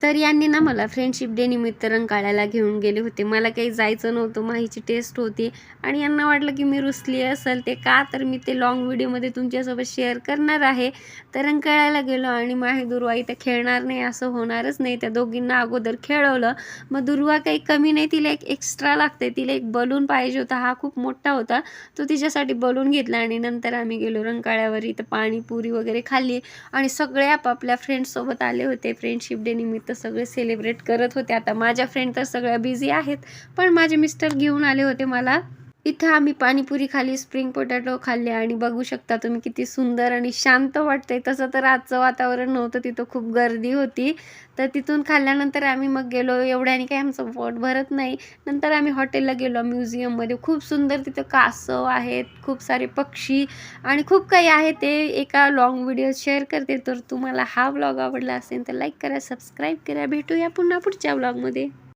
तर यांनी ना मला फ्रेंडशिप डे निमित्त रंकाळ्याला घेऊन गेले होते. मला काही जायचं नव्हतं माहीची टेस्ट होती. आणि यांना वाटलं की मी रुसली असेल ते का? तर मी ते लॉंग व्हिडिओमध्ये तुमच्यासोबत शेअर करणार आहे. तर रंकाळ्याला गेलो आणि माही दुर्वा इथं खेळणार नाही असं होणारच नाही. त्या दोघींना अगोदर खेळवलं. मग दुर्वा काही कमी नाही तिला एक एक्स्ट्रा लागते तिला एक बलून पाहिजे होता. हा खूप मोठा होता. तो तिच्यासाठी बलून घेतला आणि नंतर आम्ही गेलो रंकाळ्यावर. इथं पाणीपुरी वगैरे खाल्ली. आणि सगळे आपापल्या फ्रेंड्ससोबत आले होते फ्रेंडशिप डे निमित्त. तर सगळे सेलिब्रेट करत होते. आता माझ्या फ्रेंड तर सगळ्या बिझी आहेत. पण माझे मिस्टर घेऊन आले होते मला. इथं आम्ही पाणीपुरी खाली स्प्रिंग पोटॅटो खाल्ले आणि बघू शकता तुम्ही किती सुंदर आणि शांत वाटतंय. तसं तर आजचं वातावरण नव्हतं तिथं खूप गर्दी होती. तर तिथून खाल्ल्यानंतर आम्ही मग गेलो एवढ्याने काही आमचं पोट भरत नाही. नंतर आम्ही हॉटेलला गेलो म्युझियममध्ये. खूप सुंदर तिथं कासव आहेत खूप सारे पक्षी आणि खूप काही आहे ते एका लॉंग व्हिडिओ शेअर करते. तर तुम्हाला हा व्लॉग आवडला असेल तर लाईक करा सबस्क्राईब करा. भेटूया पुन्हा पुढच्या व्लॉगमध्ये